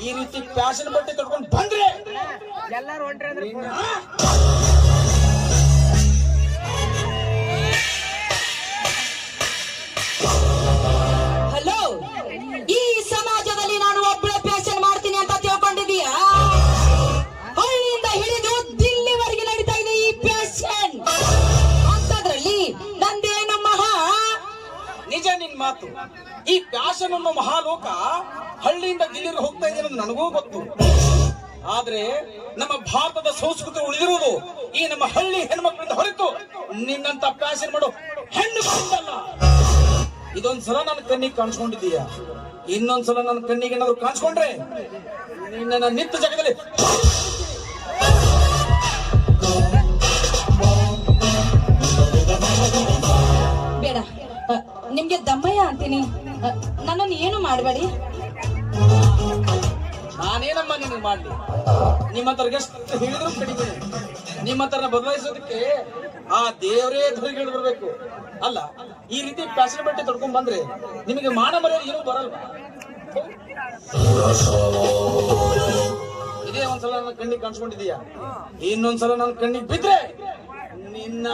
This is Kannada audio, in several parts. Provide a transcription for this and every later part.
ಈ ರೀತಿ ಫ್ಯಾಷನ್ ಬಟ್ಟೆ ತೊಡ್ಕೊಂಡು ಬಂದ್ರೆ ಎಲ್ಲಾರು ಹೊಂಟ್ರಿ ಮಾತು. ಈ ಫ್ಯಾಷನ್ ಅನ್ನೋ ಮಹಾಲೋಕ ಹಳ್ಳಿಯಿಂದ ದಿಲ್ಲಿಗೆ ಹೋಗ್ತಾ ಇದೆ ನನಗೂ ಗೊತ್ತು. ಆದ್ರೆ ನಮ್ಮ ಭಾರತದ ಸಂಸ್ಕೃತಿ ಉಳಿದಿರುವುದು ಈ ನಮ್ಮ ಹಳ್ಳಿ ಹೆಣ್ಮಕ್ಳಿಂದ ಹೊರತು ನಿನ್ನಂತ ಫ್ಯಾಷನ್ ಮಾಡೋ ಹೆಣ್ಣು. ಇದೊಂದ್ಸಲ ನನ್ನ ಕಣ್ಣಿಗೆ ಕಾಣಿಸ್ಕೊಂಡಿದ್ದೀಯ? ಇನ್ನೊಂದ್ಸಲ ನನ್ನ ಕಣ್ಣಿಗೆ ಏನಾದ್ರು ಕಾಣಿಸ್ಕೊಂಡ್ರೆ ನಿನ್ನ ನಿತ್ಯ ಜಗದಲ್ಲಿ ಅಂತೀನಿ ನನ್ನನ್ನು ಏನು ಮಾಡಬೇಡಿ? ನಾನೇನಮ್ಮ ನಿನಗೆ ಮಾಡಲಿ? ನಿಮ್ಮ ಎಷ್ಟು ಹೇಳಿದ್ರು ಕಡಿಮೆ. ನಿಮ್ಮ ಹತ್ರ ಬದಲಾಯಿಸೋದಕ್ಕೆ ಆ ದೇವರೇ ಧರಿಗಳು ಬರಬೇಕು. ಅಲ್ಲ, ಈ ರೀತಿ ಫ್ಯಾಷನ್ ಬಟ್ಟೆ ತೊಡ್ಕೊಂಡ್ ಬಂದ್ರೆ ನಿಮಗೆ ಮಾನ ಮರ್ಯಾದೆ ಏನು ಬರಲ್ವಾ ಇದೇ ಒಂದ್ಸಲ ನನ್ನ ಕಣ್ಣಿಗೆ ಕಾಣಿಸ್ಕೊಂಡಿದೀಯ ಇನ್ನೊಂದ್ಸಲ ನನ್ನ ಕಣ್ಣಿಗೆ ಬಿದ್ರೆ ನಿನ್ನ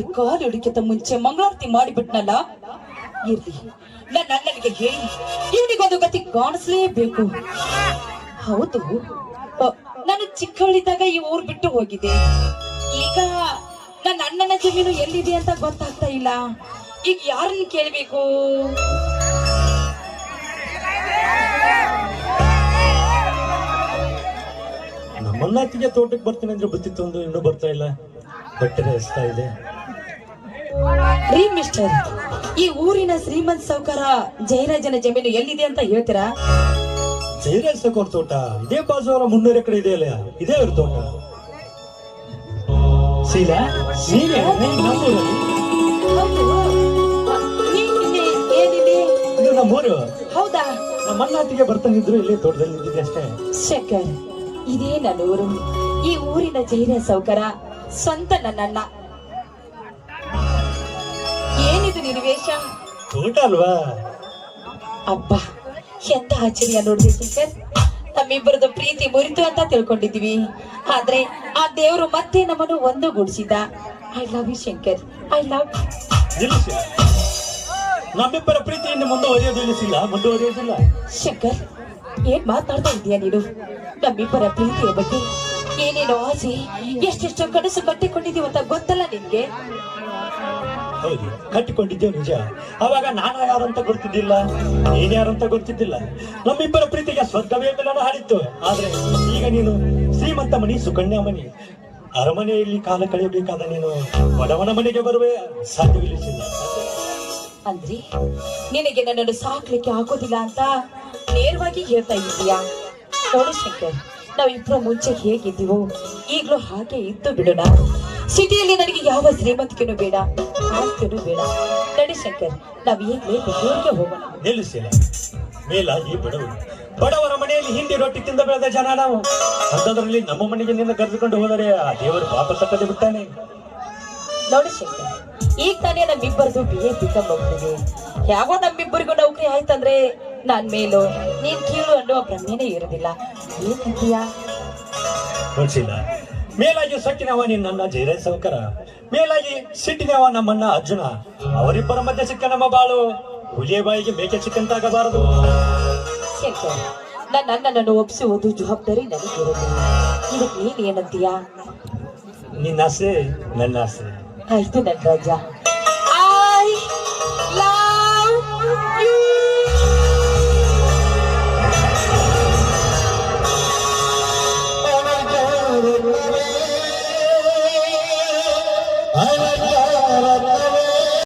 ಊರ್ನಲ್ಲಿ ಕಾಲು ಹಿಡಿಕಿತ ಮುಂಚೆ ಮಂಗಳಾರತಿ ಮಾಡಿಬಿಟ್ನಲ್ಲ? ಇರ್ಲಿ. ನನ್ನ ಅಣ್ಣನಿಗೆ ಹೇಳಿ. ಇವನಿಗೊಂದು ಗತಿ ಕಾಣಿಸ್ಲೇಬೇಕು. ಹೌದು. ನಾನು ಚಿಕ್ಕವಳಿದ್ದಾಗ ಈ ಊರ್ ಬಿಟ್ಟು ಹೋಗಿದೆ ಈಗ ನನ್ನ ಅಣ್ಣನ ಜಮೀನು ಎಲ್ಲಿದೆ ಅಂತ ಗೊತ್ತಾಗ್ತಾ ಇಲ್ಲ. ಈಗ ಯಾರನ್ನ ಕೇಳಬೇಕು? ನಮ್ಮನ್ನಾತಿಗೆ ತೋಟಕ್ಕೆ ಬರ್ತೀನಿ ಅಂದ್ರೆ ಬತ್ತಿತ್ತು ಒಂದು ಇನ್ನೂ ಬರ್ತಾ ಇಲ್ಲ. ಬಟ್ಟೆ ಹಸ್ತಾ ಇದೆ. ರೀ ಮಿಸ್ಟರ್ ಈ ಊರಿನ ಶ್ರೀಮಂತ ಸೌಕರ ಜಯರಾಜನ ಜಮೀನು ಎಲ್ಲಿದೆ ಅಂತ ಹೇಳ್ತೀರಾ? ಜಯರಾಜ್ ಸೌಕರ್ ತೋಟ ಇದೇ ಬಾಜು ಅವರ ಮುನ್ನೂರ ಎಕರೆ ಇದೆಯಲ್ಲ ಇದೇ ಅವ್ರ ತೋಟ. ಶೀಲಾ ನಮ್ಮೂರಲ್ಲಿ ಹೌದು ಏನಿದೆ ಏನಿದೆ? ಇದು ನಮ್ಮೂರು ಹೌದಾ? ನಮ್ಮ ಅಣ್ಣಾತಿಗೆ ಬರ್ತಾನಿದ್ರು ಇಲ್ಲೇ ತೋಟದಲ್ಲಿ ಅಷ್ಟೇ. ಶಂಕರ್ ಇದೇ ನನ್ನ ಊರು. ಈ ಊರಿನ ಜೈನ ಸೌಕರ ಸ್ವಂತ ನನ್ನಣ್ಣ ಏನಿದು ನಿರ್ವೇಶ ತೋಟ ಅಲ್ವಾ? ಅಬ್ಬಾ ಎಂತ ಆಶ್ಚರ್ಯ ನೋಡಿದೆ ನಮ್ಮಿಬ್ಬರದು ಪ್ರೀತಿ ಮುರಿತು ಅಂತ ತಿಳ್ಕೊಂಡಿದ್ವಿ ಆದ್ರೆ ಆ ದೇವರು ಮತ್ತೆ ನಮ್ಮನ್ನು ಒಂದುಗೂಡಿಸಿದ. I love you Shankar. I love ನಿಲ್ಲಿಸಿ ನಮ್ಮಿಬ್ಬರ ಪ್ರೀತಿ ಮುಂದುವರಿಯೋದು ನಿಲ್ಲಿಸಿಲ್ಲ. ಮುಂದುವರಿಯೋದಿಲ್ಲ. ಶಂಕರ್ ಏನ್ ಮಾತಾಡ್ತಾ ಇದೀಯ ನೀನು? ನಮ್ಮಿಬ್ಬರ ಪ್ರೀತಿಯ ಬಗ್ಗೆ ಏನೇನೋ ಆಸೆ ಎಷ್ಟೆಷ್ಟೋ ಕನಸು ಕಟ್ಟಿಕೊಂಡಿದೀವಿ ಅಂತ ಗೊತ್ತಲ್ಲ ನಿನ್ಗೆ? ಹೌದು ಕಟ್ಟಿಕೊಂಡಿದ್ದೇವೆ ನಿಜ. ಅವಾಗ ನಾನು ಯಾರು ಅಂತ ಗೊತ್ತಿದ್ದಿಲ್ಲ? ನೀನ್ ಯಾರು ಅಂತ ಗೊತ್ತಿದ್ದಿಲ್ಲ? ನಮ್ಮಿಬ್ಬರ ಪ್ರೀತಿಗೆ ಸ್ವರ್ಗವೇ ನಾನು ಹಾಡಿತ್ತು. ಆದ್ರೆ ಈಗ ನೀನು ಶ್ರೀಮಂತ ಮಣಿ, ಸುಕನ್ಯಾ ಮಣಿ ಅರಮನೆಯಲ್ಲಿ ಕಾಲ ಕಳೆಯಬೇಕಾದ ನೀನು ಬಡವನ ಮನೆಗೆ ಬರುವೆ ಸಾಧ್ಯವಿಲ್ಲ ಅಂದ್ರೆ, ನಿನಗೆ ನನ್ನನ್ನು ಸಾಕ್ಲಿಕ್ಕೆ ಆಗೋದಿಲ್ಲ ಅಂತ ನೇರವಾಗಿ ಹೇಳ್ತಾ ಇದ್ದೀಯಾ? ನೋಡು ಶಂಕರ್ ನಾವಿಬ್ರು ಮುಂಚೆ ಹೇಗಿದ್ದೀವೋ ಈಗಲೂ ಹಾಗೆ ಇದ್ದು ಬಿಡೋಣ. ಸಿಟಿಯಲ್ಲಿ ನನಗೆ ಯಾವ ಶ್ರೀಮಂತಿಕೆನೂ ಬೇಡ ಆಸ್ತಿನೂ ಬೇಡ. ನಡಿ ಶಂಕರ್ ನಾವ್ ಈಗ್ಲೇ ಬೆಂಗಳೂರಿಗೆ ಹೋಗೋಣ? ನಿಲ್ಲಿಸಿಲ್ಲ ಮೇಲಾಗಿ ಬಡವರು. ಬಡವರ ಮನೆಯಲ್ಲಿ ಹಿಂದಿ ರೊಟ್ಟಿ ತಿಂದ ಬೆಳೆದ ಜನ ನಾವು. ಅಂಥದ್ರಲ್ಲಿ ನಮ್ಮ ಮನೆಗೆ ನಿನ್ನ ಕರೆದುಕೊಂಡು ಹೋದರೆ ಆ ದೇವರು ಪಾಪ ತಕ್ಕದೆ ಬಿಡ್ತಾನೆ. ನೋಡಿ ಶಂಕರ್ ಈಗ ತಾನೇ ನಮ್ಮಿಬ್ಬರದು ಬಿ ಎ ಬಿಕಮ್ ಹೋಗ್ತಿದೆ. ಯಾವ ನಮ್ಮಿಬ್ಬರಿಗೂ ನೌಕರಿ ಆಯ್ತಂದ್ರೆ ನಾನ್ ಮೇಲು ನೀನ್ ಕೀಳು ಅನ್ನುವ ಭ್ರಮೇನೆ ಇರೋದಿಲ್ಲ. ಏನಿದ್ಯಾ ಗೊತ್ತಿಲ್ಲ ಮೇಲಾಗಿ ಸೊಕ್ಕಿನವ ನಿನ್ನ ಜೈರಾಜ್ ಸಾವುಕರ. ಮೇಲಾಗಿ ಸಿಟ್ಟಿನವ ನಮ್ಮನ್ನ ಅರ್ಜುನ. ಅವರಿಬ್ಬರ ಮಧ್ಯೆ ಸಿಕ್ಕ ನಮ್ಮ ಬಾಳು. ಹುಲಿಯ ಬಾಯಿಗೆ ಮೇಕೆ ಸಿಕ್ಕಂತಾಗಬಾರದು ನನ್ನ ಅಣ್ಣನನ್ನು ಒಪ್ಪಿಸುವುದು ಜವಾಬ್ದಾರಿ ನನಗೆ ಇದಕ್ಕೆ ನೀನ್ ಏನಂತೀಯ? ನಿನ್ನ ಆಸೆ ನನ್ನ ಆಸೆ. ಆಯ್ತು ನನ್ನ ರಾಜ.